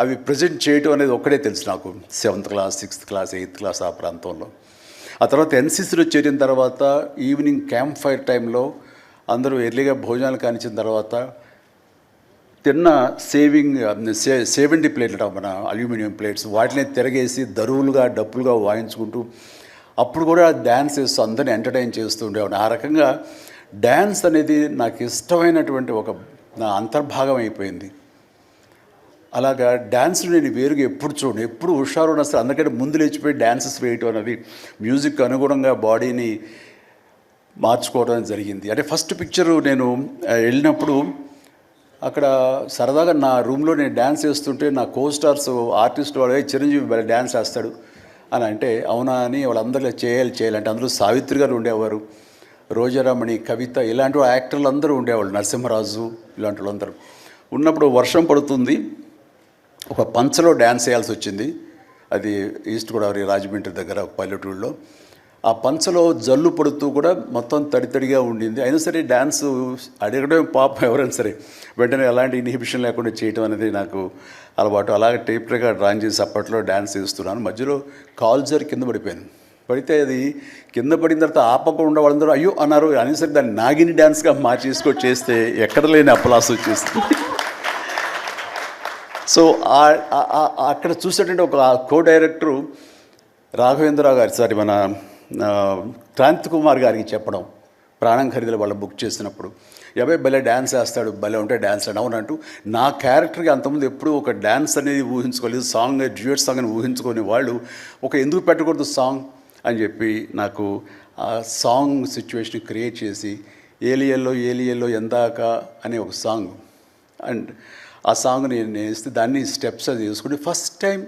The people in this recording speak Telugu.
అవి ప్రజెంట్ చేయటం అనేది ఒక్కడే తెలుసు నాకు. Seventh class sixth class eighth class ఆ ప్రాంతంలో. ఆ తర్వాత ఎన్సీసీలో చేరిన తర్వాత ఈవినింగ్ క్యాంప్ ఫైర్ టైంలో అందరూ ఎర్లీగా భోజనాలు కానిచ్చిన తర్వాత తిన్న సేవింగ్ సే సేవెంటీ ప్లేట్లు మన అల్యూమినియం ప్లేట్స్ వాటిని తిరగేసి దరువులుగా డప్పులుగా వాయించుకుంటూ అప్పుడు కూడా డ్యాన్స్ చేస్తూ అందరిని ఎంటర్టైన్ చేస్తూ ఉండేవాడిని. ఆ రకంగా డ్యాన్స్ అనేది నాకు ఇష్టమైనటువంటి ఒక నా అంతర్భాగం అయిపోయింది. అలాగా డ్యాన్స్ నేను వేరుగా ఎప్పుడు చూడను ఎప్పుడు హుషారు ఉన్నా సరే అందుకంటే ముందు లేచిపోయి డ్యాన్సెస్ వేయటం అనేది మ్యూజిక్ అనుగుణంగా బాడీని మార్చుకోవడం జరిగింది. అంటే ఫస్ట్ పిక్చరు నేను వెళ్ళినప్పుడు అక్కడ సరదాగా నా రూమ్లో నేను డ్యాన్స్ చేస్తుంటే నా కో స్టార్స్ ఆర్టిస్ట్ వాళ్ళే చిరంజీవి భలే డ్యాన్స్ వేస్తాడు అని అంటే అవునా అని వాళ్ళందరిలో చేయాలి చేయాలంటే అందులో సావిత్రి గారు ఉండేవారు రోజారామణి కవిత ఇలాంటి యాక్టర్లు అందరూ ఉండేవాళ్ళు నరసింహరాజు ఇలాంటి వాళ్ళందరూ. ఉన్నప్పుడు వర్షం పడుతుంది. ఒక పంచలో డ్యాన్స్ చేయాల్సి వచ్చింది. అది ఈస్ట్ గోదావరి రాజమండ్రి దగ్గర ఒక పల్లెటూరులో. ఆ పంచలో జల్లు పడుతూ కూడా మొత్తం తడి తడిగా ఉండింది. అయినా సరే డ్యాన్స్ అడగడం పాపం ఎవరైనా సరే. వెంటనే ఎలాంటి ఇన్హిబిషన్ లేకుండా చేయటం అనేది నాకు అలవాటు. అలాగే టేప్ రికార్డ్ డ్రాయింగ్ చేసి అప్పట్లో డ్యాన్స్ చేస్తున్నాను. మధ్యలో కాల్జర్ కింద పడిపోయాను. పడితే అది కింద పడిన తర్వాత ఆపకుండా వాళ్ళందరూ అయ్యో అన్నారు. అయినా సరే దాన్ని నాగిని డ్యాన్స్గా మార్చేసుకొని చేస్తే ఎక్కడ లేని అప్పలాస్ వచ్చేస్తుంది. సో అక్కడ చూసేటువంటి ఒక కో డైరెక్టరు రాఘవేంద్రరావు గారి సారి మన క్రాంతి కుమార్ గారికి చెప్పడం ప్రాణం ఖరీదులు వాళ్ళు బుక్ చేసినప్పుడు. ఎవై భలే డ్యాన్స్ వేస్తాడు భలే ఉంటే డ్యాన్స్ అని అవునంటూ నా క్యారెక్టర్కి అంతకుముందు ఎప్పుడూ ఒక డ్యాన్స్ అనేది ఊహించుకోలేదు సాంగ్ డ్యూయట్ సాంగ్ అని ఊహించుకొని వాళ్ళు ఒక ఎందుకు పెట్టకూడదు సాంగ్ అని చెప్పి నాకు ఆ సాంగ్ సిచ్యువేషన్ క్రియేట్ చేసి ఏలియల్లో ఏలియల్లో ఎందాక అనే ఒక సాంగ్. అండ్ ఆ సాంగ్ నేను నేస్తే దాన్ని స్టెప్స్ అది చూసుకుని ఫస్ట్ టైం